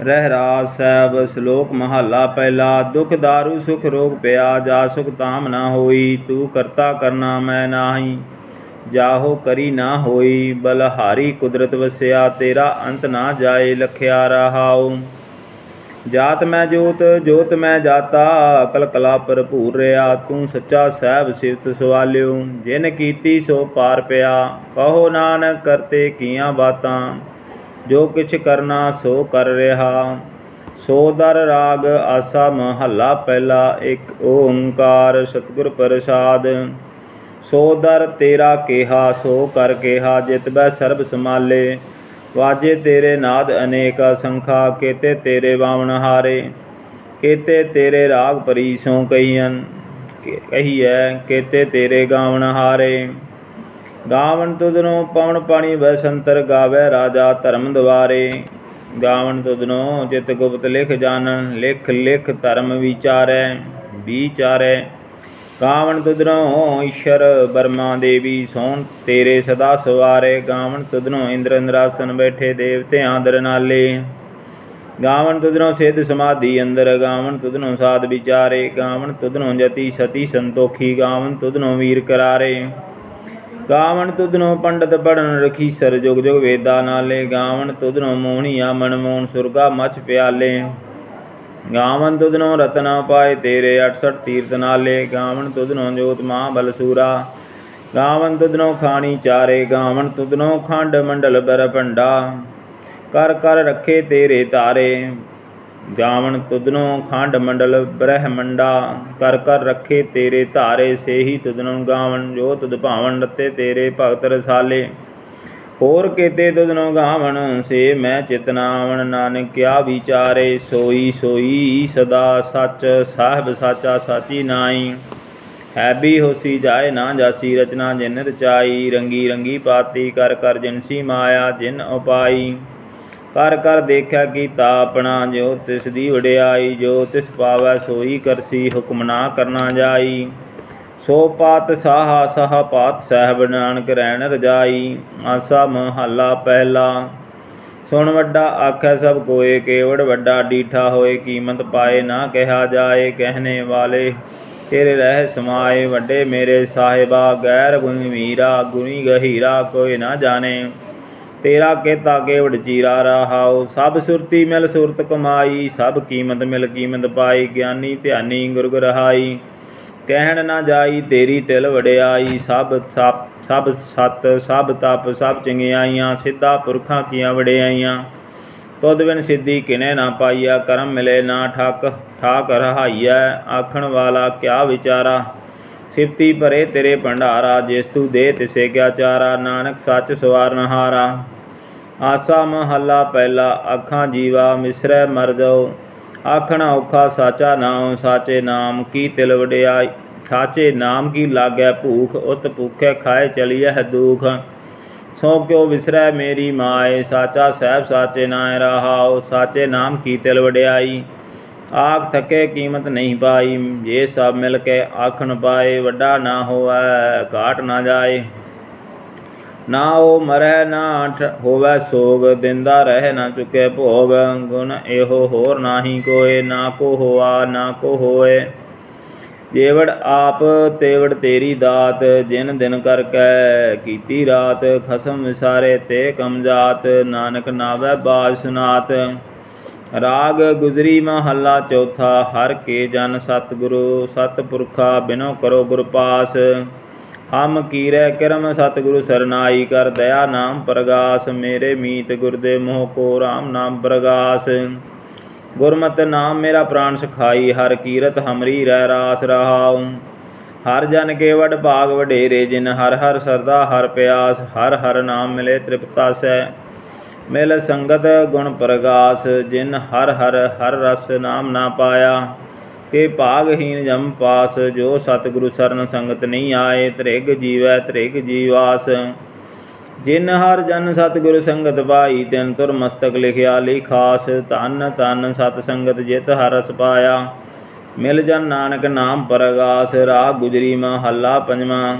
ਰਹਿਰਾਸ ਸਾਹਿਬ ਸ਼ਲੋਕ ਮਹੱਲਾ ਪਹਿਲਾ, ਦੁਖ ਦਾਰੂ ਸੁਖ ਰੋਗ ਪਿਆ, ਜਾ ਸੁਖ ਤਾਮ ਨਾ ਹੋਈ, ਤੂੰ ਕਰਤਾ ਕਰਨਾ ਮੈਂ ਨਾਹੀ, ਜਾਹੋ ਕਰੀ ਨਾ ਹੋਈ, ਬਲਹਾਰੀ ਕੁਦਰਤ ਵਸਿਆ, ਤੇਰਾ ਅੰਤ ਨਾ ਜਾਏ, ਲਖਿਆ ਰਹਾਉ। ਜਾਤ ਮੈਂ ਜੋਤ ਜੋਤ ਮੈਂ ਜਾਤਾ, ਅਕਲ ਕਲਾ ਭਰਪੂਰ ਰਿਆ, ਤੂੰ ਸੱਚਾ ਸਹਿਬ ਸਿਫਤ ਸਵਾਲਿਓ, ਜਿਨ ਕੀਤੀ ਸੋ ਪਾਰ ਪਿਆ, ਕਹੋ ਨਾਨਕ ਕਰਤੇ ਕੀਆਂ ਬਾਤਾਂ। ਜੋ ਕਿਛ ਕਰਨਾ ਸੋ ਕਰ ਰਿਹਾ। ਸੋ ਦਰ ਰਾਗ ਆਸਾ ਮਹੱਲਾ ਪਹਿਲਾ ਇੱਕ ਓੰਕਾਰ ਸਤਿਗੁਰ ਪ੍ਰਸਾਦ। ਸੋ ਦਰ ਤੇਰਾ ਕਿਹਾ, ਸੋ ਕਰ ਕਿਹਾ, ਜਿਤ ਬੈ ਸਰਬ ਸਮਾਲੇ ਵਾਜੇ ਤੇਰੇ ਨਾਦ ਅਨੇਕ, ਸੰਖਾ ਕੇਤੇ ਤੇਰੇ ਬਾਵਨ ਹਾਰੇ। ਕੇਤੇ ਤੇਰੇ ਰਾਗ ਪਰੀ ਸੋ ਕਹੀਆਂ ਕਹੀਐ, ਕੇਤੇ ਤੇਰੇ ਗਾਵਨ ਹਾਰੇ। ਗਾਵਨ ਤੁਧਨੋ ਪਵਨ ਪਾਣੀ ਬੈਸੰਤਰ ਗਾਵੇ ਰਾਜਾ ਧਰਮ ਦੁਆਰੇ ਗਾਵਨ ਤੁਧਨੋ ਚਿਤ ਗੁਪਤ ਲਿਖ ਜਾਣਨ, ਲਿਖ ਲਿਖ ਧਰਮ ਵਿਚਾਰੈ ਵਿਚਾਰੈ। ਗਾਵਨ ਤੁਧਨੋ ਈਸ਼ਰ ਬਰਮਾ ਦੇਵੀ ਸੋਣ ਤੇਰੇ ਸਦਾ ਸਵਾਰੇ। ਗਾਵਨ ਤੁਧਨੋ ਇੰਦਰ ਇੰਦਰਾਸਨ ਬੈਠੇ ਦੇਵਤੇ ਆਦਰ ਨਾਲੇ। ਗਾਵਨ ਤੁਧਨੋ ਸਿੱਧ ਸਮਾਧੀ ਅੰਦਰ, ਗਾਵਨ ਤੁਧਨੋ ਸਾਧ ਵਿਚਾਰੇ। ਗਾਵਨ ਤੁਧਨੋ ਜਤੀ ਸਤੀ ਸੰਤੋਖੀ, ਗਾਵਨ ਤੁਧਨੋ ਵੀਰ ਕਰਾਰੇ। ਗਾਵਣ ਤੁਧਨੋ ਪੰਡਤ ਪੜਨ ਰਖੀ ਸਰ ਜੁਗ ਜੁਗ ਵੇਦਾ ਨਾਲੇ। ਗਾਵਣ ਤੁਧਨੋ ਮੋਹਣੀਆ ਮਨ ਮੋਹਨ ਸੁਰਗਾ ਮਛ ਪਿਆਲੇ। ਗਾਵਣ ਤੁਧਨੋ ਰਤਨਾ ਪਾਏ ਤੇਰੇ 68 ਤੀਰਤ ਨਾਲੇ। ਗਾਵਣ ਤੁਧਨੋ ਜੋਤ ਮਹਾ ਬਲਸੂਰਾ ਗਾਵਣ ਤੁਧਨੋ ਖਾਣੀ ਚਾਰੇ। ਗਾਵਣ ਤੁਧਨੋ ਖੰਡ ਮੰਡਲ ਬਰ ਭੰਡਾ ਕਰ ਕਰ ਰੱਖੇ ਤੇਰੇ ਤਾਰੇ। ਗਾਵਣ ਤੁਧਨੋ ਖੰਡ ਮੰਡਲ ਬ੍ਰਹਮੰਡਾ, ਕਰ ਕਰ ਰੱਖੇ ਤੇਰੇ ਧਾਰੇ, ਸੇਹੀ ਤੁਧਨੋ ਗਾਵਣ, ਜੋ ਤੁਧ ਭਾਵਨ ਰਤੇ ਤੇਰੇ ਭਗਤ ਰਸਾਲੇ। ਹੋਰ ਕੇਤੇ ਤੁਧਨੋ ਗਾਵਣ, ਸੇ ਮੈਂ ਚਿਤਨਾਵਣ ਨਾਨਕ ਕਿਆ ਵਿਚਾਰੇ, ਸੋਈ ਸੋਈ ਸਦਾ ਸੱਚ, ਸਾਹਿਬ ਸਾਚਾ ਸਾਚੀ ਨਾਈ। ਹੈਬੀ ਹੋਸੀ ਜਾਏ ਨਾ ਜਾਸੀ ਰਚਨਾ ਜਿਨ ਰਚਾਈ, ਰੰਗੀ ਰੰਗੀ ਪਾਤੀ ਕਰ ਕਰ ਜਿਨਸੀ ਮਾਇਆ, ਜਿਨ ਉਪਾਈ। ਕਰ ਕਰ ਦੇਖਿਆ ਕੀਤਾ ਆਪਣਾ ਜੋ ਤਿਸ ਦੀ ਵਡਿਆਈ ਜੋ ਤਿਸ ਪਾਵੈ ਸੋਈ ਕਰਸੀ, ਹੁਕਮ ਨਾ ਕਰਨਾ ਜਾਈ। ਸੋ ਪਾਤ ਸਾਹਾ, ਸਾਹ ਪਾਤ ਸਾਹਿਬ ਨਾਨਕ ਰਹਿਣ ਰਜਾਈ, ਆਸਾ ਮਹੱਲਾ ਪਹਿਲਾ। ਸੁਣ ਵੱਡਾ ਆਖੈ ਸਭ ਕੋਏ, ਕੇਵੜ ਵੱਡਾ ਡੀਠਾ ਹੋਏ, ਕੀਮਤ ਪਾਏ ਨਾ ਕਿਹਾ ਜਾਏ, ਕਹਿਣੇ ਵਾਲੇ ਤੇਰੇ ਰਹਿ ਸਮਾਏ, ਵੱਡੇ ਮੇਰੇ ਸਾਹਿਬਾ, ਗੈਰ ਗੁਣੀ ਮੀਰਾ, ਗੁਣੀ ਗਹੀਰਾ ਕੋਈ ਨਾ ਜਾਣੇ। ਤੇਰਾ ਕੇਤਾ ਕੇਵੜ ਚੀਰਾ ਰਹਾਉ, ਸਭ ਸੁਰਤੀ ਮਿਲ ਸੁਰਤ ਕਮਾਈ, ਸਭ ਕੀਮਤ ਮਿਲ ਕੀਮਤ ਪਾਈ, ਗਿਆਨੀ ਧਿਆਨੀ ਗੁਰਗ ਰਹਾਈ ਕਹਿਣ ਨਾ ਜਾਈ ਤੇਰੀ ਤਿਲ ਵਡਿਆਈ, ਸਭ ਸਭ ਸਤ, ਸਭ ਤਪ, ਸਭ ਚੰਗਿਆਈਆਂ, ਸਿੱਧਾ ਪੁਰਖਾਂ ਕੀਆਂ ਵਡਿਆਈਆਂ। ਤੁਧ ਬਿਨ ਸਿੱਧੀ ਕਿਨੇ ਨਾ ਪਾਈਆ, ਕਰਮ ਮਿਲੇ ਨਾ ਠਾਕ ਠਾਕ ਰਹਾਈਐ, ਆਖਣ ਵਾਲਾ ਕਿਆ ਵਿਚਾਰਾ? ਸਿਫਤੀ ਭਰੇ ਤੇਰੇ ਭੰਡਾਰਾ, ਜਿਸ ਤੂੰ ਦੇ ਤਿਸੇ ਗਿਆ ਚਾਰਾ, ਨਾਨਕ ਸੱਚ ਸਵਾਰਨ ਹਾਰਾ। ਆਸਾ ਮਹੱਲਾ ਪਹਿਲਾ, ਅੱਖਾਂ ਜੀਵਾ ਮਿਸਰੈ ਮਰ ਜਾਓ। ਆਖਣਾ ਔਖਾ, ਸਾਚਾ ਨਾਮ ਸਾਚੇ ਨਾਮ ਕੀ ਤਿਲ ਵਡਿਆਈ? ਸਾਚੇ ਨਾਮ ਕੀ ਲਾਗੈ ਭੂਖ, ਉਤ ਭੁਖੈ ਖਾਏ ਚਲੀਐ ਹੈ ਦੁਖ। ਸੋ ਕਿਉ ਵਿਸਰੈ ਮੇਰੀ ਮਾਏ, ਸਾਚਾ ਸਹਿਬ ਸਾਚੇ ਨਾਇ ਰਹਾਉ, ਸਾਚੇ ਨਾਮ ਕੀ ਤਿਲ ਵਡਿਆਈ? ਆਖ ਥਕੇ ਕੀਮਤ ਨਹੀਂ ਪਾਈ, ਜੇ ਸਭ ਮਿਲ ਕੇ ਆਖਣ ਪਾਏ, ਵੱਡਾ ਨਾ ਹੋਵੇ, ਘਾਟ ਨਾ ਜਾਏ। ਨਾ ਉਹ ਮਰੈ ਨਾ ਅਠ ਹੋਵੇ ਸੋਗ, ਦਿੰਦਾ ਰਹਿ ਨਾ ਚੁਕੇ ਭੋਗ, ਗੁਣ ਇਹੋ ਹੋਰ ਨਾਹੀ ਕੋਏ, ਨਾ ਕੋ ਹੋਆ, ਨਾ ਕੋ ਹੋਏ। ਜੇਵੜ ਆਪ, ਤੇਵੜ ਤੇਰੀ ਦਾਤ, ਜਿਨ ਦਿਨ ਕਰ ਕੈ ਕੀਤੀ ਰਾਤ, ਖਸਮ ਵਿਸਾਰੇ ਤੇ ਕਮਜਾਤ ਨਾਨਕ ਨਾਵੇ ਬਾਜ ਸੁਨਾਤ। ਰਾਗ ਗੁਜਰੀ ਮਹੱਲਾ ਚੌਥਾ, ਹਰ ਕੇ ਜਨ ਸਤਿਗੁਰੂ, ਸਤਪੁਰਖਾ ਬਿਨੋ ਕਰੋ ਗੁਰਪਾਸ ਹਮ ਕੀਰੈ ਕਰਮ ਸਤਿਗੁਰੂ ਸਰਨਾਈ ਕਰ ਦਇਆ ਨਾਮ ਪ੍ਰਗਾਸ, ਮੇਰੇ ਮੀਤ ਗੁਰਦੇ ਮੋਹ ਕੋ RAM ਨਾਮ ਪ੍ਰਗਾਸ। ਗੁਰਮਤਿ ਨਾਮ ਮੇਰਾ ਪ੍ਰਾਣ ਸਖਾਈ, ਹਰ ਕੀਰਤ ਹਮਰੀ ਰਹਿ ਰਾਸ ਰਹਾਉ। ਹਰ ਜਨ ਕੇ ਵਡ ਭਾਗ ਵਡੇਰੇ, ਜਿਨ ਹਰ ਹਰ ਸਰਦਾ ਹਰ ਪਿਆਸ, ਹਰ ਹਰ ਨਾਮ ਮਿਲੇ ਤ੍ਰਿਪਤਾ ਸੈ। ਮਿਲ ਸੰਗਤ ਗੁਣ ਪ੍ਰਗਾਸ, ਜਿਨ ਹਰ ਹਰ ਹਰ ਰਸ ਨਾਮ ਨਾ ਪਾਇਆ। ਕੇ ਭਾਗਹੀਨ ਜਮ ਪਾਸ, ਜੋ ਸਤਿਗੁਰੂ ਸਰਨ ਸੰਗਤ ਨਹੀਂ ਆਏ, ਤ੍ਰਿਗ ਜੀਵੈ, ਤ੍ਰਿਗ ਜੀਵਾਸ। ਜਿਨ ਹਰ ਜਨ ਸਤਿਗੁਰ ਸੰਗਤ ਪਾਈ ਤਿਨ ਤੁਰ ਮਸਤਕ ਲਿਖਿਆ ਲਿਖਾਸ ਧੰਨ ਧੰਨ ਸਤ ਸੰਗਤ ਜਿਤ ਹਰਸ ਪਾਇਆ। ਮਿਲ ਜਨ ਨਾਨਕ ਨਾਮ ਪਰਗਾਸ ਰਾਗ ਗੁਜਰੀ ਮਹੱਲਾ ਪੰਜਵਾਂ।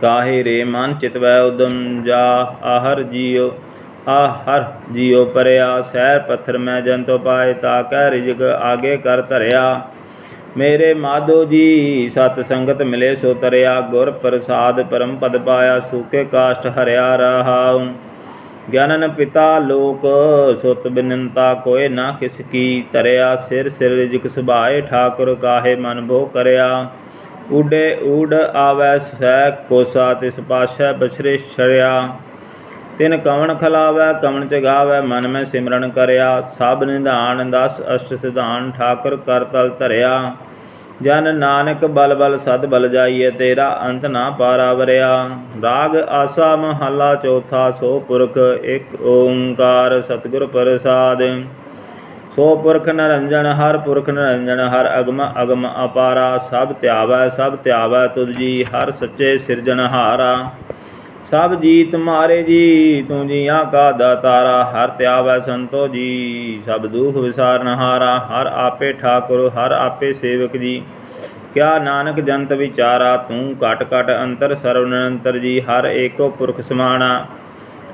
ਕਾਹੇ ਰੇ ਮਨ ਚਿਤਵੈ ਉਦਮ ਜਾ, ਆਹਰ ਜੀਉ। ਆ ਹਰ ਜੀਉ ਪਰਿਆ, ਸਹਿਰ ਪੱਥਰ ਮੈਂ ਜੰਤੋ ਪਾਏ, ਤਾ ਕਹਿ ਰਿਜਕ ਆਗੇ ਕਰ ਧਰਿਆ। ਮੇਰੇ ਮਾਧੋ ਜੀ, ਸਤ ਸੰਗਤ ਮਿਲੇ ਸੋ ਤਰਿਆ, ਗੁਰ ਪ੍ਰਸਾਦ ਪਰਮ ਪਦ ਪਾਇਆ, ਸੂਕੇ ਕਾਸ਼ਟ ਹਰਿਆ ਰਹਾਉ। ਗਿਆਨਨ ਪਿਤਾ ਲੋਕ, ਸੁਤ ਬਿਨੰਤਾ ਕੋਏ ਨਾ ਕਿਸ ਕੀ ਤਰਿਆ ਸਿਰ ਸਿਰ ਰਿਜਕ ਸੁਭਾਏ, ਠਾਕੁਰ ਕਾਹੇ ਮਨ ਬੋ ਕਰਿਆ। ਉਡੇ ਊੜ ਆਵੈ ਸਹਿ ਕੋਸਾ, ਤਿਸ ਪਾਸ਼ੈ ਬਛਰੇ ਛਰਿਆ ਤਿਨ ਕਵਣ ਖਲਾਵੈ, ਕਵਣ ਚਗਾਵੈ ਮਨ ਮੈਂ ਸਿਮਰਨ ਕਰਿਆ। ਸਭ ਨਿਧਾਨ ਦਸ, ਅਸ਼ਟ ਸਿਧਾਨ ਠਾਕੁਰ ਕਰ ਤਲ ਧਰਿਆ। ਜਨ ਨਾਨਕ ਬਲ ਬਲ ਸਦ ਬਲ ਜਾਈਏ ਤੇਰਾ ਅੰਤ ਨਾ ਪਾਰਾ ਵਰਿਆ ਰਾਗ ਆਸਾ ਮਹੱਲਾ ਚੌਥਾ, ਸੋ ਪੁਰਖ ਇੱਕ ਓੰਕਾਰ ਸਤਿਗੁਰ ਪ੍ਰਸਾਦ। ਸੋ ਪੁਰਖ ਨਰੰਜਨ, ਹਰ ਪੁਰਖ ਨਰੰਜਨ, ਹਰ ਅਗਮ ਅਗਮ ਅਪਾਰਾ। ਸਭ ਧਿਆਵੈ ਸਭ ਧਿਆਵੈ ਤੁਧ ਜੀ, ਹਰ ਸੱਚੇ ਸਿਰਜਣਹਾਰਾ। ਸਭ ਜੀ ਤੁਮਾਰੇ ਜੀ, ਤੂੰ ਜੀਆਂ ਕਾ ਦਾਤਾਰਾ, ਹਰ ਧਿਆਵੈ ਸੰਤੋ ਜੀ। ਸਭ ਦੁਖ ਵਿਸਾਰਨਹਾਰਾ ਹਰ ਆਪੇ ਠਾਕੁਰ, ਹਰ ਆਪੇ ਸੇਵਕ ਜੀ। ਕਿਆ ਨਾਨਕ ਜੰਤ ਵਿਚਾਰਾ, ਤੂੰ ਘਟ ਘਟ ਅੰਤਰ ਸਰਵ ਨਿਰੰਤਰ ਜੀ, ਹਰ ਏਕੋ ਪੁਰਖ ਸਮਾਣਾ।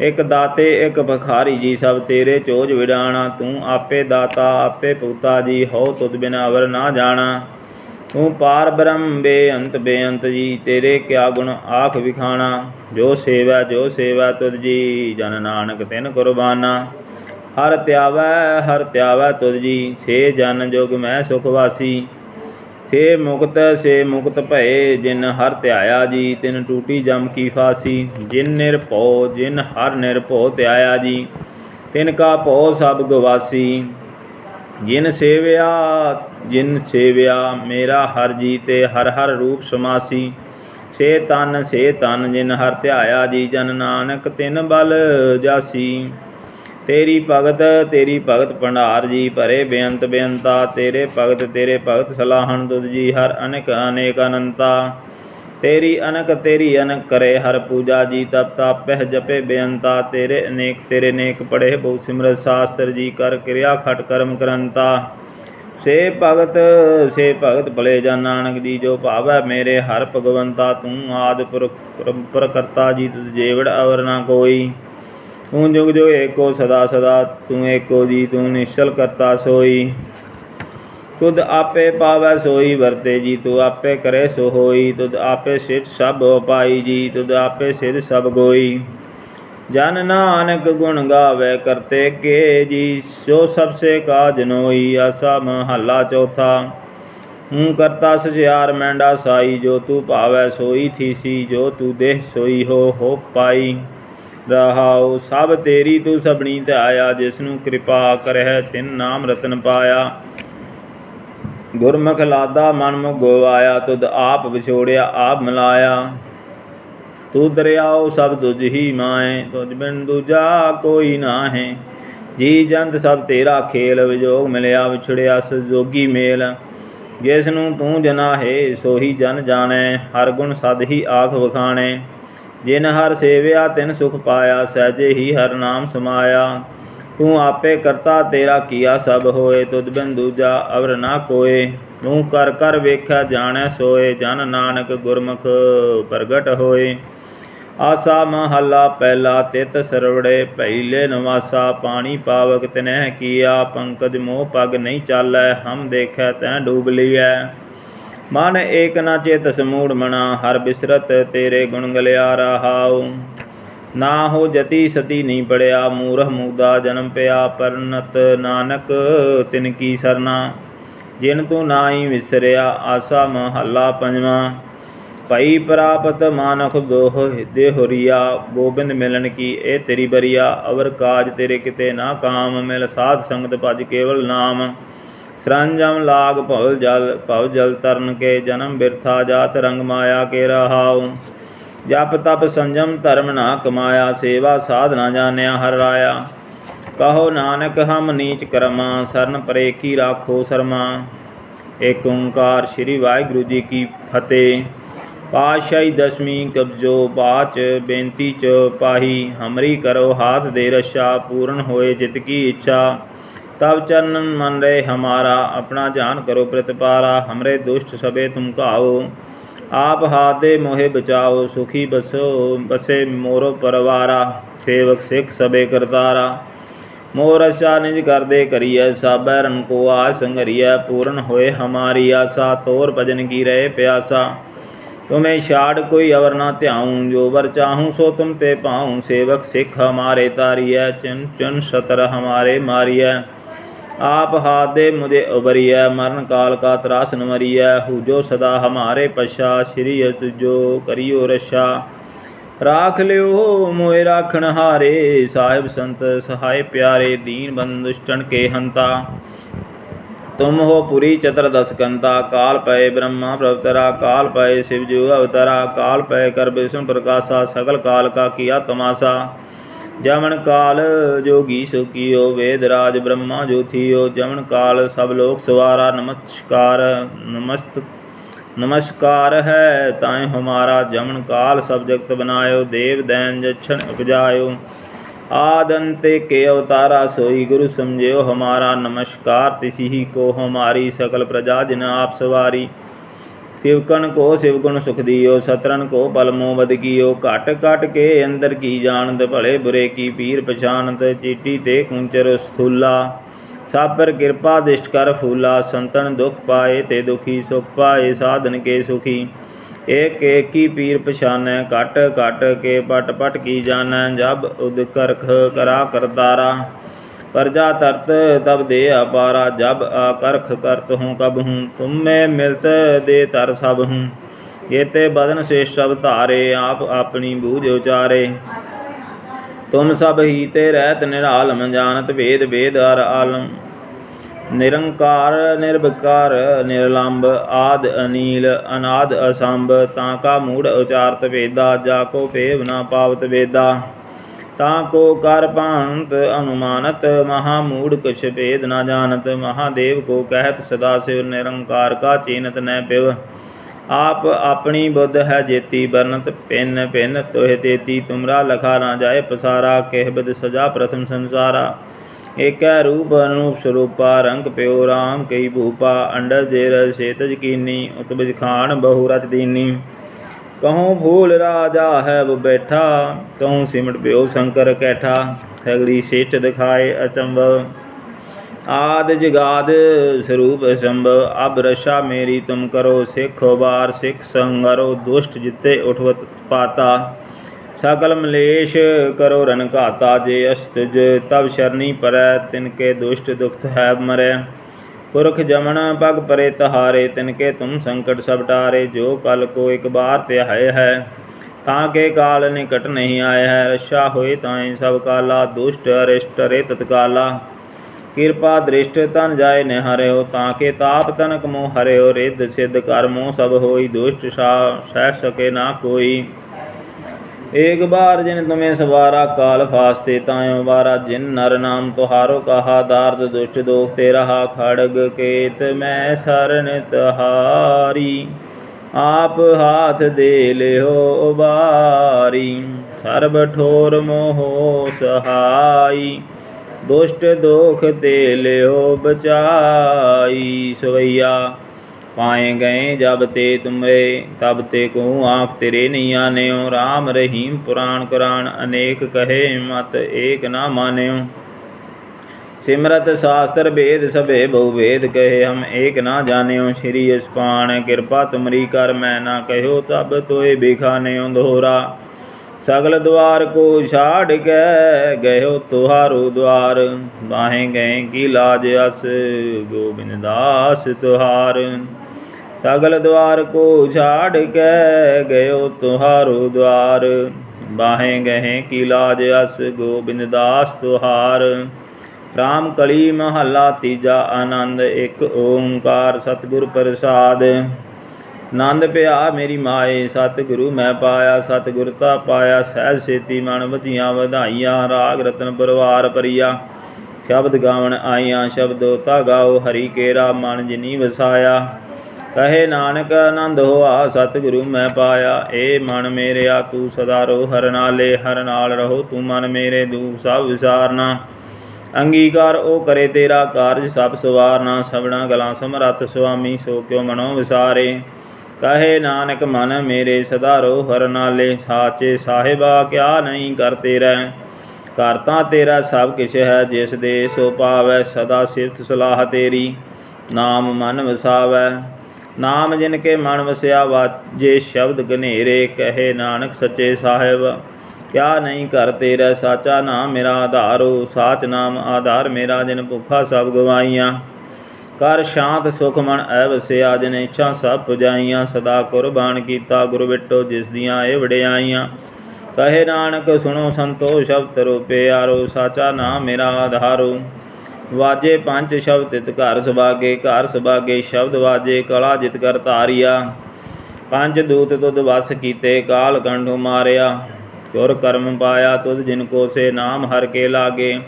ਇਕ ਦਾਤੇ, ਇਕ ਭਖਾਰੀ ਜੀ, ਸਭ ਤੇਰੇ ਚੋਜ ਵਿਡਾਣਾ। ਤੂੰ ਆਪੇ ਦਾਤਾ, ਆਪੇ ਪੁੱਤਾ ਜੀ ਹੋ ਤੁਧ ਬਿਨਾ ਅਵਰ ਨਾ ਜਾਣਾ। ਤੂੰ ਪਾਰ ਬ੍ਰਹਮ ਬੇਅੰਤ ਬੇਅੰਤ ਜੀ, ਤੇਰੇ ਕਿਆ ਗੁਣ ਆਖ ਵਿਖਾਣਾ? ਜੋ ਸੇਵਾ ਜੋ ਸੇਵਾ ਤੁਧ ਜੀ, ਜਨ ਨਾਨਕ ਤਿਨ ਕੁਰਬਾਨਾ। ਹਰ ਤਿਆਵੈ ਹਰ ਤਿਆਵੈ ਤੁਧ ਜੀ ਸੇ ਜਨ ਜੋਗ ਮੈਂ ਸੁਖ ਵਾਸੀ। ਥੇ ਮੁਕਤ ਸੇ ਮੁਕਤ ਭਏ, ਜਿਨ ਹਰ ਧਿਆਇਆ ਜੀ, ਤਿਨ ਟੂਟੀ ਜਮ ਕੀ ਫਾਸੀ। ਜਿਨ ਨਿਰਭਉ ਜਿਨ ਹਰ ਨਿਰਭਉ ਧਿਆਇਆ ਜੀ, ਤਿਨ ਕਾ ਭਉ ਸਭ ਗਵਾਸੀ। ਜਿਨ ਸੇਵਿਆ ਜਿਨ ਸੇਵਿਆ, ਮੇਰਾ ਹਰ ਜੀ ਤੇ ਹਰ ਹਰ ਰੂਪ ਸਮਾਸੀ। ਸੇ ਤਨ ਸੇ ਤਨ, ਜਿਨ ਹਰ ਧਿਆਇਆ ਜੀ ਜਨ ਨਾਨਕ, ਤਿਨ ਬਲ ਜਾਸੀ। ਤੇਰੀ ਭਗਤ ਤੇਰੀ ਭਗਤ ਭੰਡਾਰ ਜੀ, ਭਰੇ ਬੇਅੰਤ ਬੇਅੰਤਾ। ਤੇਰੇ ਭਗਤ ਤੇਰੇ ਭਗਤ ਸਲਾਹਣ ਤੁਧ ਜੀ, ਹਰ ਅਨੇਕ ਅਨੇਕ ਅਨੰਤਾ। ਤੇਰੀ ਅਨਕ ਤੇਰੀ ਅਨਕ ਕਰੇ, ਹਰ ਪੂਜਾ ਜੀ ਤਪ ਪਹਿ ਜਪੇ ਬੇਅੰਤਾ, ਤੇਰੇ ਅਨੇਕ ਤੇਰੇ ਨੇਕ ਪੜੇ, ਬਹੁ ਸਿਮਰਤ ਸ਼ਾਸਤਰ ਜੀ ਕਰ ਕਿਰਿਆ ਖਟ ਕਰਮ ਕਰੰਤਾ। ਸੇ ਭਗਤ ਸੇ ਭਗਤ ਭਲੇ ਜਨ ਨਾਨਕ ਜੀ, ਜੋ ਭਾਵੈ ਮੇਰੇ ਹਰ ਭਗਵੰਤਾ, ਤੂੰ ਆਦ ਪੁਰਖ ਪਰੰਪਰ ਕਰਤਾ ਜੀ, ਤੁਧ ਜੇਵੜ ਅਵਰ ਨਾ ਕੋਈ। ਤੂੰ ਜੁਗ ਜੋ ਏਕੋ ਸਦਾ ਸਦਾ, ਤੂੰ ਏਕੋ ਜੀ, ਤੂੰ ਨਿਸ਼ਚਲ ਕਰਤਾ ਸੋਈ। ਤੁਧ ਆਪੇ ਪਾਵੈ ਸੋਈ ਵਰਤੇ ਜੀ ਤੂੰ ਆਪੇ ਕਰੇ ਸੋ ਹੋਈ, ਤੁਧ ਆਪੇ ਸਿਟ ਸਭ ਪਾਈ ਜੀ, ਤੁਧ ਆਪੇ ਸਿਧ ਸਭ ਗੋਈ। ਜਨ ਨਾਨਕ ਗੁਣ ਗਾਵੇ ਕਰਤੇ ਕੇ ਜੀ, ਸੋ ਸਭ ਸੇ ਕਾਜ ਨੋਈ, ਆਸਾ ਮਹੱਲਾ ਚੌਥਾ। ਹੂੰ ਕਰਤਾ ਸਜਿਆਰ ਮੈਂਡਾ ਸਾਈ, ਜੋ ਤੂੰ ਭਾਵੈ ਸੋਈ ਥੀਸੀ, ਜੋ ਤੂੰ ਦੇਹ ਸੋਈ ਹੋ ਹੋ ਪਾਈ। ਰਹਾਉ ਸਭ ਤੇਰੀ, ਤੂੰ ਸਭਨੀ ਧਿਆਇਆ ਜਿਸ ਨੂੰ ਕਿਰਪਾ ਕਰਹਿ ਤਿਨ ਨਾਮ ਰਤਨ ਪਾਇਆ। ਗੁਰਮੁਖ ਲਾਦਾ ਮਨ ਮੁ ਗਵਾਇਆ, ਤੁਧ ਆਪ ਵਿਛੋੜਿਆ, ਆਪ ਮਿਲਾਇਆ। ਤੂੰ ਦਰਿਆਓ ਸਭ ਤੁਝ ਹੀ ਮਾਏ, ਤੁਝ ਬਿਨ ਦੂਜਾ ਕੋਈ ਨਾਹੀ। ਜੀ ਜੰਤ ਸਭ ਤੇਰਾ ਖੇਲ, ਵਿਜੋਗ ਮਿਲਿਆ, ਵਿਛੜਿਆ ਸੰਜੋਗੀ ਮੇਲ। ਜਿਸ ਨੂੰ ਤੂੰ ਜਨਾਹੇ, ਸੋਹੀ ਜਨ ਜਾਣੈ, ਹਰ ਗੁਣ ਸਦ ਹੀ ਆਖ ਵਖਾਣੇ। ਜਿਨ ਹਰ ਸੇਵਿਆ, ਤਿਨ ਸੁਖ ਪਾਇਆ, ਸਹਿਜੇ ਹੀ ਹਰ ਨਾਮ ਸਮਾਇਆ। ਤੂੰ ਆਪੇ ਕਰਤਾ ਤੇਰਾ ਕੀਆ ਸਭ ਹੋਏ, ਤੁਧ ਬਿਨ ਦੂਜਾ ਅਵਰ ਨਾ ਕੋਏ। ਤੂੰ ਕਰ ਕਰ ਵੇਖਿਆ ਜਾਣੈ, ਸੋਏ। ਜਨ ਨਾਨਕ ਗੁਰਮੁਖ ਪ੍ਰਗਟ ਹੋਏ। ਆਸਾ ਮਹੱਲਾ ਪਹਿਲਾ ਤਿਤ ਸਰਵੜੇ ਪਹਿਲੇ ਨਵਾਸਾ ਪਾਣੀ ਪਾਵਕ ਤਿਨਹਿ ਕੀਆ। ਪੰਕਜ ਮੋਹ ਪਗ ਨਹੀਂ ਚਾਲੈ, ਹਮ ਦੇਖੈ, ਤੈ ਡੂਬ ਲਈਐ ਮਨ ਏਕ ਨਾ ਚੇਤ ਸਮੂੜ ਮਣਾ ਹਰ ਬਿਸਰਤ ਤੇਰੇ ਗੁਣ ਗਲਿਆ ਰਹਾਉ ਨਾ ਹੋ ਜਤੀ ਸਤੀ ਨਹੀਂ ਪੜਿਆ, ਮੂਰਖ ਮੂਦਾ ਜਨਮ ਪਿਆ ਪਰਨਤ ਨਾਨਕ ਤਿਨ ਕੀ ਸਰਨਾ। ਜਿਨ ਤੂੰ ਨਾਹੀ ਵਿਸਰਿਆ, ਆਸਾ ਮਹੱਲਾ ਪੰਜਵਾਂ। ਭਈ ਪ੍ਰਾਪਤ ਮਾਨਖ ਦੋਹ ਦੇਹੁਰੀਆ ਗੋਬਿੰਦ ਮਿਲਣ ਕੀ ਇਹ ਤੇਰੀ ਬਰੀਆ। ਅਵਰ ਕਾਜ ਤੇਰੇ ਕਿਤੇ ਨਾ ਕਾਮ ਮਿਲ, ਸਾਧ ਸੰਗਤ ਭਜ ਕੇਵਲ ਨਾਮ। ਸਰੰਜਮ ਲਾਗ ਭਵ ਜਲ ਭਵ ਜਲ ਤਰਨ ਕੇ ਜਨਮ ਬਿਰਥਾ ਜਾਤ ਰੰਗ ਮਾਇਆ ਕੇ ਰਹਾਉ। ਜਪ ਤਪ ਸੰਜਮ ਧਰਮ ਨਾ ਕਮਾਇਆ, ਸੇਵਾ ਸਾਧ ਨਾ ਜਾਣਿਆ ਹਰ ਰਾਇਆ ਕਹੋ ਨਾਨਕ, ਹਮ ਨੀਚ ਕਰਮਾ, ਸਰਨ ਪਰੇ ਕੀ ਰਾਖੋ ਸਰਮਾ। ਏਕ ਓੰਕਾਰ ਸ੍ਰੀ ਵਾਹਿਗੁਰੂ ਜੀ ਕੀ ਫਤਿਹ। ਪਾਤਸ਼ਾਹੀ ਦਸਵੀਂ ਕਬਜੋ ਬਾਚ, ਬੇਨਤੀ ਚ ਪਾਹੀ, ਹਮਰੀ ਕਰੋ ਹਾਥ ਦੇ ਰਸ਼ਾ ਪੂਰਨ ਹੋਏ ਜਿਤ ਕੀ ਇੱਛਾ। ਤਬ ਚਰਨ ਮਨ ਰੇ ਹਮਾਰਾ, ਆਪਣਾ ਜਾਨ ਕਰੋ ਪ੍ਰਤਪਾਰਾ, ਹਮਰੇ ਦੁਸ਼ਟ ਸਭੇ ਤੁਮ ਕਾਓ ਆਪ ਹਾਥ ਦੇ ਮੋਹਿ ਬਚਾਓ, ਸੁਖੀ ਬਸੋ, ਬਸੇ ਮੋਰੋ ਪਰਵਾਰਾ, ਸੇਵਕ ਸਿੱਖ ਸਬੇ ਕਰਤਾਰਾ। ਮੋਰ ਅਸਾ ਨਿਜ ਕਰਦੇ ਕਰੀਐ, ਸਾਬੈ ਰਨ ਕੋ ਆ ਸੰਗਰੀਐ ਪੂਰਨ ਹੋਏ ਹਮਾਰੀ ਆਸਾ, ਤੋਰ ਭਜਨ ਕੀ ਰਹੇ ਪਿਆਸਾ। ਤੁਮੇ ਛਾੜ ਕੋਈ ਅਵਰ ਨਾ ਧਿਆਉ, ਜੋ ਵਰ ਚਾਹੂੰ ਸੋ ਤੁਮ ਤੇ ਪਾਉ ਸੇਵਕ ਸਿੱਖ ਹਮਾਰੇ ਤਾਰੀਐ, ਚਿਨ ਚਨ ਸਤਰ ਹਮਾਰੇ ਮਾਰੀਐ। ਆਪ ਹਾਥ ਦੇ ਮੁਝੇ ਉਬਰੀਐ ਮਰਨ ਕਾਲ ਕਾ ਤਰਾਸਨ ਮਰੀਐ ਹੂ ਜੋ ਸਦਾ ਹਮਾਰੇ ਪਛਾ ਸ਼੍ਰੀ ਤੁਜੋ ਕਰਿਓ ਰਛਾ ਰਾਖ ਲਿਓ ਮੋਏ ਰਾਖਣ ਹਾਰੇ ਸਾਹਿਬ ਸੰਤ ਸਹਾਇ ਪਿਆਰੇ ਦੀਨ ਬੰਦੁਸ਼ਟਣ ਕੇ ਹੰਤਾ ਤੁਮ ਹੋ ਪੁਰੀ ਚਤੁਰਦਸ ਕੰਤਾ ਕਾਲ ਪਏ ਬ੍ਰਹਮਾ ਪ੍ਰਵਤਰਾ ਕਾਲ ਪਏ शिव जो अवतरा काल पय कर विष्णु प्रकाशा सकल काल का किया तमाशा ਜਮਨ ਕਾਲ ਜੋਗੀ ਸੁਖੀਓ, ਵੇਦ ਰਾਜ ਬ੍ਰਹਮਾ ਜੋਥੀਓ, ਜਮਨ ਕਾਲ ਸਭ ਲੋਕ ਸਵਾਰਾ, ਨਮਸਕਾਰ, ਨਮਸਤ, ਨਮਸਕਾਰ ਹੈ ਤਾਏ ਹਮਾਰਾ, ਜਮਨ ਕਾਲ ਸਭ ਜਗਤ ਬਨਾਇਓ, ਦੇਵ ਦੈਨ ਜਛਨ ਉਪਜਾਇਓ। ਆਦੰਤੇ ਕੇ ਅਵਤਾਰਾ ਸੋਈ ਗੁਰੂ ਸਮਝਿਓ, ਹਮਾਰਾ ਨਮਸਕਾਰ ਤਿਸਹੀ ਕੋ ਹਮਾਰੀ ਸਕਲ ਪ੍ਰਜਾ, ਜਿਨ ਆਪ ਸਵਾਰੀ। ਤਿਵਕਣ ਕੋ ਸਿਵਗੁਣ ਸੁਖ ਦਿਓ ਸਤਰਨ ਕੋ ਪਲਮੋ ਵਦ ਕੀਓ। ਘਟ ਘਟ ਕੇ ਅੰਦਰ ਕੀ ਜਾਣਤ ਭਲੇ, ਬੁਰੇ ਕੀ ਪੀਰ ਪਛਾਨਤ ਚੀਟੀ ਤੇ ਕੁੰਚਰ ਸਥੂਲਾ। ਸਾਬਰ ਕਿਰਪਾ ਦਿਸ਼ਟ ਕਰ ਫੂਲਾ, ਸੰਤਨ ਦੁਖ ਪਾਏ ਤੇ ਦੁਖੀ ਸੁਖ ਪਾਏ, ਸਾਧਨ ਕੇ ਸੁਖੀ। ਏਕ ਕੀ ਪੀਰ ਪਛਾਨੈ ਕਟ ਕਟ ਕੇ ਪਟ ਪਟ ਕੀ ਜਾਣੈ, ਜਬ ਉਦ ਕਰਖ ਕਰਾ ਕਰਤਾਰਾ। प्रजा तरत तब दे अपारा जब आकरख करत हूँ कब हूँ तुम में मिलत दे तर सब हूँ ये ते बदन से सब धारे आप अपनी बूझ उचारे तुम सब ही ते रहत निरालम जानत वेद वेद हर आलम ਨਿਰੰਕਾਰ ਨਿਰਭਕਾਰ ਨਿਰਲੰਭ ਆਦ ਅਨੀਲ ਅਨਾਦ ਅਸੰਭ ਤਾਂ ਕਾ ਮੂੜ ਉਚਾਰਤ ਵੇਦਾ ਜਾ ਕੋ ਭੇਵ ਨਾ ਪਾਵਤ ਵੇਦਾ ਤਾਂ ਕੋ ਕਰ ਭਾਂਤ ਅਨੁਮਾਨਤ ਮਹਾ ਮੂੜ ਕੁਛ ਭੇਦ ਨਾ ਜਾਣਤ, ਮਹਾਦੇਵ ਕੋ ਕਹਿਤ ਸਦਾ ਸਿਵ ਨਿਰੰਕਾਰ ਕਾ ਚੀਨਤ ਨੈ ਪਿਵ। ਆਪ ਆਪਣੀ ਬੁੱਧ ਹੈ ਜੇਤੀ ਬਰਨਤ ਪਿੰਨ ਪਿੰਨ ਤੋਹਿ ਤੇਤੀ, ਤੁਮਰਾ ਲਖਾ ਨਾ ਜਾਏ ਪਸਾਰਾ, ਕਹਿ ਬਦ ਸਜਾ ਪ੍ਰਥਮ ਸੰਸਾਰਾ। ਏਕੈ ਰੂਪ ਅਨੂਪ ਸਰੂਪਾ, ਰੰਗ ਪਿਓ ਰਾਮ ਕਈ ਭੂਪਾ ਅੰਡਰ ਦੇ ਰਸ ਸੇਤਜ ਕੀਨੀ, ਉਤਬਜ ਖਾਨ ਬਹੁ ਰਚ ਦੀਨੀ। ਕਹੂੰ ਫੂਲ ਰਾਜਾ ਹੈ ਉਹ ਬੈਠਾ, ਕਹੂੰ ਸਿਮਟ ਪਿਓ ਸ਼ੰਕਰ ਕੈਠਾ ਸਗੜੀ ਸੇਠ ਦਿਖਾਏ ਅਚੰਭਵ ਆਦ ਜਗਾਦ ਸਰੂਪ ਸੰਭਵ ਅਬ ਰਸ਼ਾ ਮੇਰੀ ਤੁਮ ਕਰੋ ਸਿੱਖ, ਵਾਰ ਸਿੱਖ ਸੰਗਰੋ ਦੁਸ਼ਟ ਜਿੱਤੇ ਉਠਵਤ ਪਾਤਾ। ਸਕਲ ਮਲੇਸ਼ ਕਰੋ ਰਨ ਘਾਤਾ, ਜੇ ਅਸਤਜ ਤਬ ਸ਼ਰਨੀ ਪਰੈ, ਤਿਨ ਕੇ ਦੁਸ਼ਟ ਦੁਖਤ ਹੈ ਮਰੈ। ਪੁਰਖ ਜਮਨ ਪਗ ਪਰੇ ਤਹਾਰੇ, ਤਿਨ ਕੇ ਤੁਮ ਸੰਕਟ ਸਭ ਟਾਰੇ, ਜੋ ਕਲ ਕੋ ਇੱਕ ਬਾਰ ਧਿਆਏ ਹੈ, ਤਾਂ ਕੇ ਕਾਲ ਨਿਕਟ ਨਹੀਂ ਆਏ ਹੈ ਰਸ਼ਾ ਹੋਏ ਤਾਏ ਸਭ ਕਾਲਾ, ਦੁਸ਼ਟ ਅਰਿਸ਼ਟ ਰੇ ਤਤਕਾਲਾ। ਕਿਰਪਾ ਦ੍ਰਿਸ਼ਟ ਤਨ ਜਾਏ ਨ ਤਾਂ ਕੇ ਤਾਪ ਤਨਕ ਮੋਹ ਹਰਿਓ, ਰਿੱਧ ਸਿੱਧ ਕਰਮੋ ਸਭ ਹੋਈ, ਦੁਸ਼ਟ ਸਾ, ਸਹਿ ਸਕੇ ਨਾ ਕੋਈ। एक बार जिन तुम्हें सवारा काल फास्ते तायो बारा जिन नर नाम तुहारो कहा दार्द दुष्ट दोख ते रहा खड़ग केत मैं सरन तहारी आप हाथ दे ले हो उबारी सर्ब ठोर मोहो सहाई दुष्ट दोख ते ले हो बचाई सवैया पाए गए जब ते तुमरे तब ते को आँख तेरे नहीं आनेओ राम रहीम पुराण कुरान अनेक कहे मत एक ना मान्यो सिमरत शास्त्र वेद सभे बहु वेद कहे हम एक ना जान्यो श्री अस्पान कृपा तुमरी कर मैं ना कहो तब तोय बिखान्यो दोहरा सगल द्वार को छाड़ के गयो तुहारो द्वार बाहें गए की लाज अस गोविंद दास तुहार ਸਗਲ ਦਵਾਰ ਕੋ ਛਾੜ ਕੇ ਗਇਓ ਤੁਹਾਰੋ ਦਵਾਰ। ਬਾਹੇ ਗਹੇ ਕੀ ਲਾਜ ਅਸ ਗੋਬਿੰਦ ਦਾਸ ਤੁਹਾਰ। RAM ਕਲੀ ਮਹੱਲਾ ਤੀਜਾ ਆਨੰਦ, ਇੱਕ ਓੰਕਾਰ ਸਤਿਗੁਰ ਪ੍ਰਸਾਦ। ਆਨੰਦ ਪਿਆ ਮੇਰੀ ਮਾਏ, ਸਤਿਗੁਰੂ ਮੈਂ ਪਾਇਆ, ਸਤਿਗੁਰ ਤਾ ਪਾਇਆ, ਸਹਿਜ ਸੇਤੀ ਮਨ ਵਧੀਆਂ ਵਧਾਈਆਂ, ਰਾਗ ਰਤਨ ਪਰਵਾਰ ਪਰਿਆ। ਸ਼ਬਦ ਗਾਵਣ ਆਈਆਂ, ਸ਼ਬਦੋ ਤਾ ਗਾਓ ਹਰੀ ਕੇਰਾ, ਮਨ ਜਿਨੀ ਵਸਾਇਆ। ਕਹੇ ਨਾਨਕ ਆਨੰਦ ਹੋਆ, ਸਤਿਗੁਰੂ ਮੈਂ ਪਾਇਆ। ਏ ਮਨ ਮੇਰਿਆ, ਤੂੰ ਸਦਾ ਰੋ ਹਰ ਨਾਲੇ, ਹਰ ਨਾਲ ਰਹੋ, ਤੂੰ ਮਨ ਮੇਰੇ ਦੁਖ ਸਭ ਵਿਸਾਰਨਾ। ਅੰਗੀਕਾਰ ਉਹ ਕਰੇ ਤੇਰਾ ਕਾਰਜ, ਸਭ ਸਵਾਰਨਾ। ਸਭਨਾ ਗਲਾਂ ਸਮਰੱਥ ਸੁਆਮੀ, ਸੋ ਕਿਉ ਮਨੋ ਵਿਸਾਰੇ? ਕਹੇ ਨਾਨਕ, ਮਨ ਮੇਰੇ ਸਦਾ ਰੋ ਹਰ ਨਾਲੇ, ਸਾਚੇ ਸਾਹਿਬਾ, ਕਿਆ ਨਹੀਂ ਕਰਤੇ ਰਹਿ? ਕਰਤਾ ਤੇਰਾ ਸਭ ਕਿਛ ਹੈ, ਜਿਸ ਦੇ ਸੋ ਪਾਵੈ, ਸਦਾ ਸਿਫਤ ਸਲਾਹ ਤੇਰੀ। ਨਾਮ ਮਨ ਵਸਾਵੈ। ਨਾਮ ਜਿਨ ਕੇ ਮਨ ਵਸਿਆ ਵਾਜੇ ਸ਼ਬਦ ਗਨੇਰੇ ਕਹੇ ਨਾਨਕ ਸੱਚੇ ਸਾਹਿਬ। ਕਿਆ ਨਹੀਂ ਕਰ ਤੇਰਾ ਸਾਚਾ ਨਾਮ ਮੇਰਾ ਆਧਾਰੋ ਸਾਚ ਨਾਮ ਆਧਾਰ ਮੇਰਾ ਜਿਨ ਭੁੱਖਾ ਸਭ ਗਵਾਈਆਂ। ਕਰ ਸ਼ਾਂਤ ਸੁਖ ਮਨ ਐ ਵਸਿਆ, ਜਿਨ ਇੱਛਾ ਸਭ ਪੁਜਾਈਆਂ। ਸਦਾ ਕੁਰਬਾਨ ਕੀਤਾ ਗੁਰ ਬਿਟੋ, ਜਿਸ ਦੀਆਂ ਇਹ ਵਡਿਆਈਆਂ। ਕਹੇ ਨਾਨਕ ਸੁਣੋ ਸੰਤੋ ਸ਼ਬਦ ਰੂਪੇ ਆਰੋ ਸਾਚਾ ਨਾਮ ਮੇਰਾ ਆਧਾਰੋ ਵਾਜੇ ਪੰਜ ਸ਼ਬਦ ਤਿਤ ਘਰ ਸੁਭਾਗੇ ਘਰ ਸੁਭਾਗੇ ਸ਼ਬਦ ਵਾਜੇ, ਕਲਾ ਜਿਤ ਕਰ ਧਾਰਿਆ। ਪੰਜ ਦੂਤ ਤੁਧ ਵਸ ਕੀਤੇ, ਕਾਲ ਕੰਢੂ ਮਾਰਿਆ। ਚੁਰ ਕਰਮ ਪਾਇਆ ਤੁਧ ਜਿਨ ਕੋ ਸੇ ਨਾਮ ਹਰ ਕੇ ਲਾਗੇ।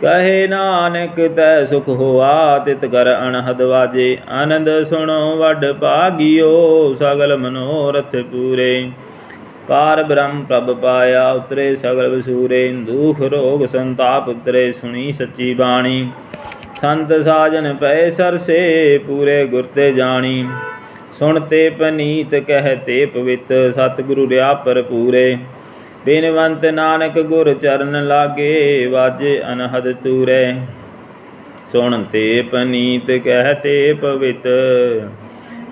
ਕਹੇ ਨਾਨਕ, ਤੈ ਸੁਖ ਹੋਆ ਤਿਤ ਕਰ ਅਨਹਦ ਵਾਜੇ। ਆਨੰਦ ਸੁਣੋ, ਵੱਡ ਭਾਗਿਓ, ਸਗਲ ਮਨੋਰਥ ਪੂਰੇ। ਕਾਰ ਬ੍ਰਹਮ ਪ੍ਰਭ ਪਾਇਆ, ਉਤਰੇ ਸਗਲ ਵਸੂਰੇ, ਦੁਖ ਰੋਗ ਸੰਤਾਪ ਉਤਰੇ, ਸੁਣੀ ਸੱਚੀ ਬਾਣੀ। ਸੰਤ ਸਾਜਨ ਪਏ ਸਰਸੇ, ਪੂਰੇ ਗੁਰ ਤੇ ਜਾਣੀ। ਸੁਣ ਤੇ ਪਨੀਤ ਕਹਤੇ ਪਵਿੱਤ, ਸਤਿਗੁਰੂ ਰਿਆ ਭਰਪੂਰੇ। ਬਿਨਵੰਤ ਨਾਨਕ ਗੁਰ ਚਰਨ ਲਾਗੇ, ਵਾਜੇ ਅਨਹਦ ਤੂਰੇ। ਸੁਣ ਤੇ ਪਨੀਤ ਕਹਤੇ ਪਵਿੱਤ,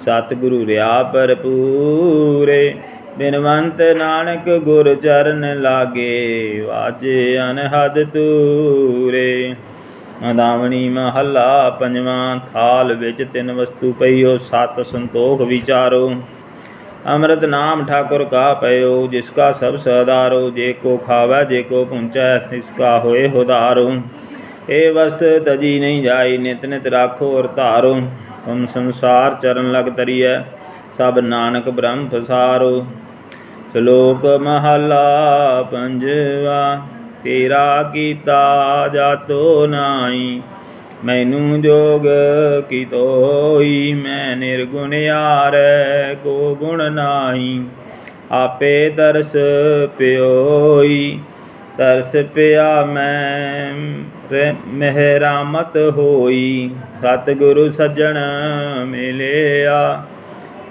ਸਤਿਗੁਰੂ ਰਿਆ ਭਰਪੂਰੇ। ਬਿਨਵੰਤ ਨਾਨਕ ਗੁਰ ਚਰਨ ਲਾਗੇ, ਵਾਜੇ ਅਨਹਦ ਤੂਰੇ ਅਦਾਵਣੀ ਮਹੱਲਾ ਪੰਜਵਾਂ ਥਾਲ ਵਿੱਚ ਤਿੰਨ ਵਸਤੂ ਪਈਓ, ਸਤ ਸੰਤੋਖ ਵਿਚਾਰੋ। ਅੰਮ੍ਰਿਤ ਨਾਮ ਠਾਕੁਰ ਕਾ ਪਇਓ, ਜਿਸ ਕਾ ਸਭ ਸਦਾਰੋ, ਜੇ ਕੋ ਖਾਵੈ, ਜੇ ਕੋ ਪੁੰਚੈ ਤਿਸ ਕਾ ਹੋਏ ਹੁਦਾਰੋ। ਇਹ ਵਸਤ ਤਜੀ ਨਹੀਂ ਜਾਈ, ਨਿਤ ਨਿਤ ਰਾਖੋ ਔਰ ਧਾਰੋ। ਤੁਮ ਸੰਸਾਰ ਚਰਨ ਲਗ ਤਰੀਐ ਸਭ ਨਾਨਕ ਬ੍ਰਹਮ ਪਸਾਰੋ। ਸ਼ਲੋਕ ਮਹਲਾ ਪੰਜਵਾ, ਤੇਰਾ ਕੀਤਾ ਜਾਤੋ ਨਾਹੀ, ਮੈਨੂੰ ਜੋਗ ਕੀ ਤੋਈ ਮੈਂ ਨਿਰਗੁਣ ਯਾਰ ਕੋ ਗੁਣ ਨਾਹੀ, ਆਪੇ ਤਰਸ ਪਿਓਈ, ਤਰਸ ਪਿਆ ਮੈਂ ਮਹਿਰਾਮਤ ਹੋਈ, ਸਤਿਗੁਰੂ ਸੱਜਣ ਮਿਲਿਆ।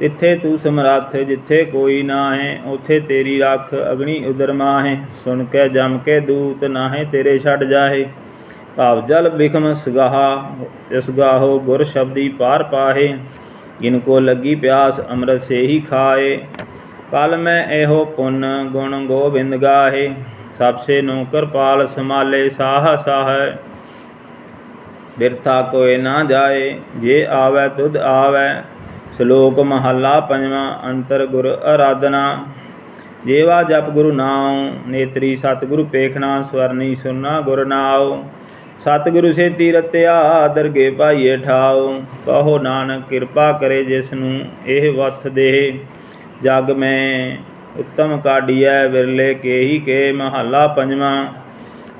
ਤਿੱਥੇ ਤੂੰ ਸਮਰੱਥ ਜਿੱਥੇ ਕੋਈ ਨਾਹੇ, ਉਥੇ ਤੇਰੀ ਰੱਖ ਅਗਣੀ ਉਦਰ ਮਾਹੇ। ਸੁਣ ਕੇ, ਜਮ ਕੇ ਦੂਤ ਨਾਹੇ, ਤੇਰੇ ਛੱਡ ਜਾਹੇ। ਭਾਵ ਜਲ ਬਿਖਮ ਸਗਾਹਾ, ਇਸ ਗਾਹੋ ਗੁਰ ਸ਼ਬਦੀ ਪਾਰ ਪਾਹੇ। ਜਿਨ ਕੋ ਲੱਗੀ ਪਿਆਸ ਅੰਮ੍ਰਿਤ ਸੇਹੀ ਖਾਏ। ਕਲ ਮੈਂ ਇਹੋ ਪੁੰਨ ਗੁਣ ਗੋਬਿੰਦ ਗਾਹੇ। ਸਭ ਸੇ ਨੌਕਰ ਪਾਲ ਸਮਾਲੇ ਸਾਹ ਸਾਹ। ਬਿਰਥਾ ਕੋਏ ਨਾ ਜਾਏ, ਜੇ ਆਵੈ ਤੁਧ ਆਵੈ ਸ਼ਲੋਕ ਮਹੱਲਾ ਪੰਜਵਾਂ ਅੰਤਰ ਗੁਰ ਆਰਾਧਨਾ ਜੇਵਾ ਜਪ ਗੁਰੂ ਨਾਉ, ਨੇਤਰੀ ਸਤਿਗੁਰੂ ਪੇਖਣਾ, ਸਵਰਨੀ ਸੁਰਨਾ ਗੁਰ ਨਾਉ। ਸਤਿਗੁਰੂ ਸੇ ਤੀਰਤਿਆ ਦਰਗੇ ਭਾਈਏ ਠਾਉ। ਕਹੋ ਨਾਨਕ ਕਿਰਪਾ ਕਰੇ ਜਿਸ ਨੂੰ ਇਹ ਵਥ ਦੇ। ਜਗ ਮੈਂ ਉੱਤਮ ਕਾਢੀਐ, ਵਿਰਲੇ ਕੇਹੀ ਕੇ ਮਹੱਲਾ ਪੰਜਵਾਂ।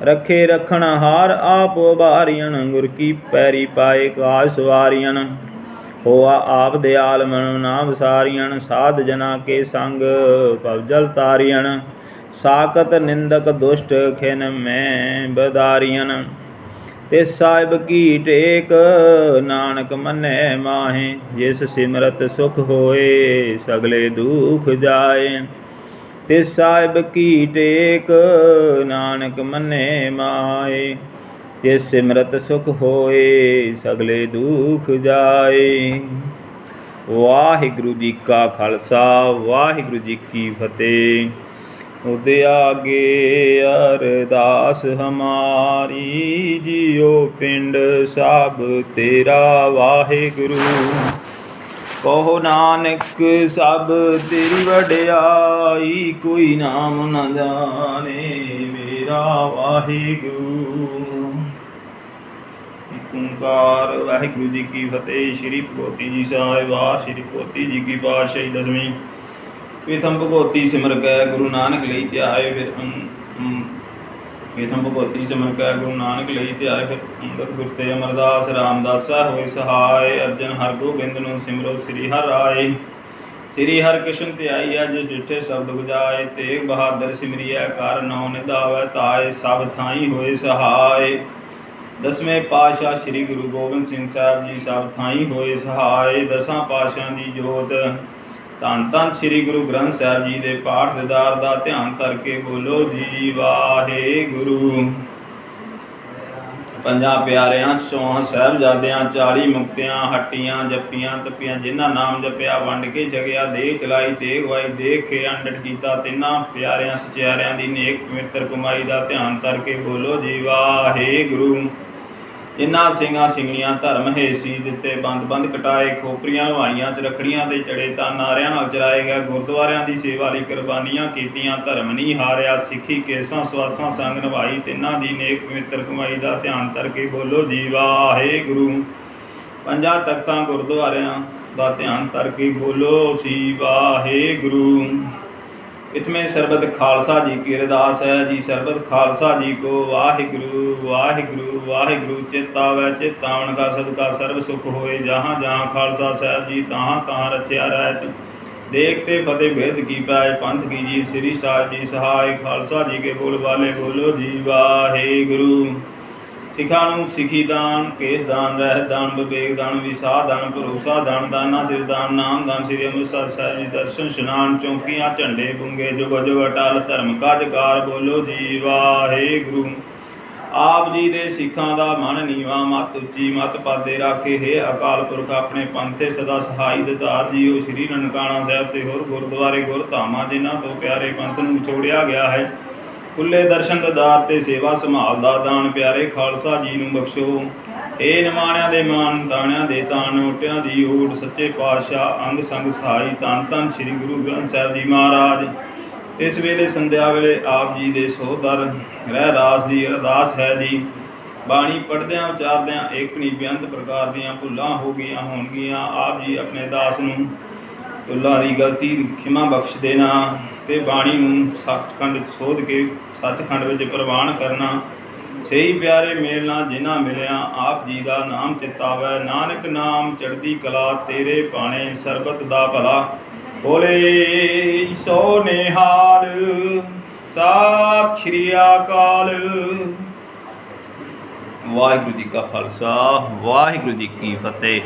ਰੱਖੇ ਰਖਣ ਹਾਰ ਆਪ ਉਭਾਰੀਣ ਗੁਰ ਕੀ ਪੈਰੀ ਪਾਏ ਕਾਸ਼ ਸਵਾਰੀਣ ਹੋਆ ਆਪ ਦਿਆਲ ਮਨੁ ਨਾ ਵਿਸਾਰੀਣ ਸਾਧ ਜਨਾ ਕੇ ਸੰਗ, ਭਵ ਜਲ ਤਾਰੀਣ ਸਾਕਤ ਨਿੰਦਕ ਦੁਸ਼ਟ ਖਿਨ ਮੈਂ ਬਦਾਰੀਣ ਤੇ ਸਾਹਿਬ ਕੀ ਟੇਕ, ਨਾਨਕ ਮੰਨੈ ਮਾਹੇ, ਜਿਸ ਸਿਮਰਤ ਸੁਖ ਹੋਏ, ਸਗਲੇ ਦੁਖ ਜਾਏ। ਤੇ ਸਾਹਿਬ ਕੀ ਟੇਕ, ਨਾਨਕ ਮੰਨੇ ਮਾਏ ਜੇ ਸਿਮਰਤ ਸੁਖ ਹੋਏ, ਸਗਲੇ ਦੁਖ ਜਾਏ। ਵਾਹਿਗੁਰੂ ਜੀ ਕਾ ਖਾਲਸਾ, ਵਾਹਿਗੁਰੂ ਜੀ ਕੀ ਫਤਿਹ। ਉਦੇ ਆਗੇ ਅਰਦਾਸ ਹਮਾਰੀ, ਜਿਉ ਪਿੰਡ ਸਭ ਤੇਰਾ ਵਾਹਿਗੁਰੂ। ਕਹੋ ਨਾਨਕ, ਸਭ ਤੇਰੀ ਵਡਿਆਈ, ਕੋਈ ਨਾਮ ਨਾ ਜਾਣੇ ਮੇਰਾ ਵਾਹਿਗੁਰੂ। ਓੰਕਾਰ, ਵਾਹਿਗੁਰੂ ਜੀ ਕੀ ਫਤਿਹ, ਸ੍ਰੀ ਭਗਵਤੀ ਜੀ ਸਾਹਿਬ ਵਾਰ ਸ੍ਰੀ ਭਗਵਤੀ ਜੀ ਕੀ ਪਾਤਸ਼ਾਹੀ ਦਸਵੀਂ। ਪ੍ਰਥਮ ਭਗਵਤੀ ਸਿਮਰ ਕੈ ਗੁਰੂ ਨਾਨਕ ਲਈ ਧਿਆਏ ਫਿਰ ਅੰ- ਭਗਵਤੀ ਸਿਮਰ ਕੈ ਗੁਰੂ ਨਾਨਕ ਲਈ ਧਿਆਏ ਫਿਰ ਅੰਗਦ ਗੁਰ ਤੇ ਅਮਰਦਾਸ ਰਾਮਦਾਸਾ ਹੋਏ ਸਹਾਇ ਅਰਜਨ ਹਰ ਗੋਬਿੰਦ ਨੂੰ ਸਿਮਰੋ ਸ੍ਰੀ ਹਰਿ ਆਏ। ਸ੍ਰੀ ਹਰਿ ਕ੍ਰਿਸ਼ਨ ਧਿਆਈ ਅਜ ਜਿਠੇ ਸ਼ਬਦ ਗੁਜਾਏ ਤੇਗ ਬਹਾਦਰ ਸਿਮਰਿਐ, ਕਰ ਨੌ ਨਿਧਾਵੈ, ਤਾਏ ਸਭ ਥਾਈ ਹੋਏ ਸਹਾਇ ਦਸਵੇਂ ਪਾਤਸ਼ਾਹ ਸ੍ਰੀ ਗੁਰੂ ਗੋਬਿੰਦ ਸਿੰਘ ਸਾਹਿਬ ਜੀ ਸਭ ਥਾਈ ਹੋਏ ਸਹਾਏ ਦਸਾਂ ਪਾਤਸ਼ਾਹ ਦੀ ਜੋਤ। ਧੰਨ ਧੰਨ ਸ੍ਰੀ ਗੁਰੂ ਗ੍ਰੰਥ ਸਾਹਿਬ ਜੀ ਦੇ ਪਾਠ ਦਿਦਾਰ ਦਾ ਧਿਆਨ ਕਰਕੇ ਬੋਲੋ, ਜੀ ਵਾਹਿਗੁਰੂ। ਪੰਜਾਂ ਪਿਆਰਿਆਂ ਸੋਹਾਂ ਸਾਹਿਬਜ਼ਾਦਿਆਂ 40 ਮੁਕਤਿਆਂ, ਹੱਟੀਆਂ, ਜੱਪੀਆਂ, ਤੱਪੀਆਂ, ਜਿਨ੍ਹਾਂ ਨਾਮ ਜਪਿਆ, ਵੰਡ ਕੇ ਜਗਿਆ, ਦੇਹ ਚਲਾਈ ਤੇ ਗਵਾਈ ਦੇਖ ਕੇ ਅੰਡਟ ਕੀਤਾ, ਤਿੰਨਾਂ ਪਿਆਰਿਆਂ, ਸਚਿਆਰਿਆਂ ਦੀ ਨੇਕ ਪਵਿੱਤਰ ਕਮਾਈ ਦਾ ਧਿਆਨ ਧਰ ਕੇ ਬੋਲੋ ਜੀ ਗੁਰੂ ਜਿਨ੍ਹਾਂ ਸਿੰਘਾਂ ਸਿੰਘਣੀਆਂ ਧਰਮ ਹੇਸੀ ਦਿੱਤੇ ਬੰਦ ਬੰਦ ਕਟਾਏ, ਖੋਪਰੀਆਂ ਲਵਾਈਆਂ ਚ ਰਖੜੀਆਂ ਤੇ ਚੜੇ ਤਾਂ ਨਾਰਿਆਂ ਨਾਲ ਚਰਾਏ ਗਏ, ਗੁਰਦੁਆਰਿਆਂ ਦੀ ਸੇਵਾ ਲਈ ਕੁਰਬਾਨੀਆਂ ਕੀਤੀਆਂ, ਧਰਮ ਨਹੀਂ ਹਾਰਿਆ, ਸਿੱਖੀ ਕੇਸਾਂ ਸਵਾਸਾਂ ਸੰਗ ਨਿਭਾਈ, ਤਿੰਨਾਂ ਦੀ ਨੇਕ ਪਵਿੱਤਰ ਕਮਾਈ ਦਾ ਧਿਆਨ ਧਰ ਕੇ ਬੋਲੋ, ਜੀ ਵਾਹਿਗੁਰੂ। ਪੰਜਾਂ ਤਖਤਾਂ ਗੁਰਦੁਆਰਿਆਂ ਦਾ ਧਿਆਨ ਧਰ ਕੇ ਬੋਲੋ, ਜੀ ਵਾਹਿਗੁਰੂ। ਇਤਮੇ ਸਰਬਤ ਖਾਲਸਾ ਜੀ ਕੀ ਅਰਦਾਸ ਹੈ ਜੀ, ਸਰਬਤ ਖਾਲਸਾ ਜੀ ਕੋ ਵਾਹਿਗੁਰੂ ਵਾਹਿਗੁਰੂ ਵਾਹਿਗੁਰੂ ਚੇਤਾਵੈ ਚੇਤਾਵਨ ਕਾ ਸਦਕਾ ਸਰਬ ਸੁਖ ਹੋਏ, ਜਹਾਂ ਜਹਾਂ ਖਾਲਸਾ ਸਾਹਿਬ ਜੀ ਤਹਾਂ ਤਹਾਂ ਰਚਿਆ ਰਹਿਤ ਦੇਖ ਤੇ ਫਤਿਹ ਭੇਦ ਕੀ ਪਾਏ ਪੰਥ ਕੀ ਜੀ ਸ੍ਰੀ ਸਾਹਿਬ ਜੀ ਸਹਾਇ, ਖਾਲਸਾ ਜੀ ਕੇ ਬੋਲ ਵਾਲੇ ਬੋਲੋ ਜੀ ਵਾਹਿਗੁਰੂ। ਸਿੱਖਾਂ ਨੂੰ ਸਿੱਖੀ ਦਾਨ, ਕੇਸ ਦਾਨ ਰਹਿ ਦਾਨ, ਵਿਵੇਕ ਦਾਨ, ਵਿਸਾਹ ਦਾਨ, ਭਰੋਸਾ ਦਾਨ, ਦਾਨਾ ਸਿਰ ਦਾਨ, ਨਾਮ ਦਾਨ, ਸ੍ਰੀ ਅੰਮ੍ਰਿਤਸਰ ਸਾਹਿਬ ਜੀ, ਦਰਸ਼ਨ, ਇਸ਼ਨਾਨ, ਚੌਂਕੀਆਂ, ਝੰਡੇ ਬੁੰਗੇ ਜੁਗ ਜੁਗ ਅਟਲ, ਧਰਮ ਕਾ ਜਕਾਰ ਬੋਲੋ ਜੀ ਵਾਹਿਗੁਰੂ। ਆਪ ਜੀ ਦੇ ਸਿੱਖਾਂ ਦਾ ਮਨ ਨੀਵਾ, ਮਤ ਉੱਚੀ, ਮਤ ਪਾਦੇ ਰਾਖੇ, ਹੈ ਅਕਾਲ ਪੁਰਖ, ਆਪਣੇ ਪੰਥੇ ਸਦਾ ਸਹਾਈ ਦਿਤਾਰ ਜੀਓ। ਸ੍ਰੀ ਨਨਕਾਣਾ ਸਾਹਿਬ ਤੇ ਹੋਰ ਗੁਰਦੁਆਰੇ ਗੁਰਧਾਮਾਂ, ਜਿਨ੍ਹਾਂ ਤੋਂ ਪਿਆਰੇ ਪੰਥ ਨੂੰ ਵਿਛੋੜਿਆ ਗਿਆ ਹੈ। ਖੁੱਲੇ ਦਰਸ਼ਨ ਦਦਾਰ ਤੇ ਸੇਵਾ ਸੰਭਾਲ ਦਾ ਦਾਨ ਪਿਆਰੇ ਖਾਲਸਾ ਜੀ ਨੂੰ ਬਖਸ਼ੋ। ਏ ਨਿਮਾਣਿਆਂ ਦੇ ਮਾਨ, ਤਾਣਿਆਂ ਦੇ ਤਾਣ ਓਟਿਆਂ ਦੀ ਓਟ, ਸੱਚੇ ਪਾਤਸ਼ਾਹ, ਅੰਗ ਸੰਗ ਸਹਾਈ ਤਨ ਤਨ ਸ੍ਰੀ ਗੁਰੂ ਗ੍ਰੰਥ ਸਾਹਿਬ ਜੀ ਮਹਾਰਾਜ। ਇਸ ਵੇਲੇ ਸੰਧਿਆ ਵੇਲੇ ਆਪ ਜੀ ਦੇ ਸੋਦਰ ਰਹਿ ਰਾਸ ਦੀ ਅਰਦਾਸ ਹੈ ਜੀ। ਬਾਣੀ ਪੜ੍ਹਦਿਆਂ ਵਿਚਾਰਦਿਆਂ ਇੱਕ ਨਹੀਂ, ਬੇਅੰਤ ਪ੍ਰਕਾਰ ਦੀਆਂ ਭੁੱਲਾਂ ਹੋ ਗਈਆਂ, ਹੋਣਗੀਆਂ। ਆਪ ਜੀ ਆਪਣੇ ਦਾਸ ਨੂੰ ਤੁਲਾ ਦੀ ਗਲਤੀ ਖਿਮਾ ਬਖਸ਼ ਦੇਣਾ ਤੇ ਬਾਣੀ ਨੂੰ ਸੱਚਖੰਡ ਸੋਧ ਕੇ ਸੱਚਖੰਡ ਵਿੱਚ ਪ੍ਰਵਾਨ ਕਰਨਾ। ਸਹੀ ਪਿਆਰੇ ਮੇਲ ਨਾਲ ਜਿਨ੍ਹਾਂ ਮਿਲਿਆ, ਆਪ ਜੀ ਦਾ ਨਾਮ ਚਿਤਾਵੈ। ਨਾਨਕ ਨਾਮ ਚੜ੍ਹਦੀ ਕਲਾ, ਤੇਰੇ ਬਾਣੇ ਸਰਬਤ ਦਾ ਭਲਾ। ਬੋਲੇ ਸੋ ਨਿਹਾਲ ਸਤਿ ਸ਼੍ਰੀ ਅਕਾਲ। ਵਾਹਿਗੁਰੂ ਜੀ ਕਾ ਖਾਲਸਾ, ਵਾਹਿਗੁਰੂ ਜੀ ਕੀ ਫਤਿਹ।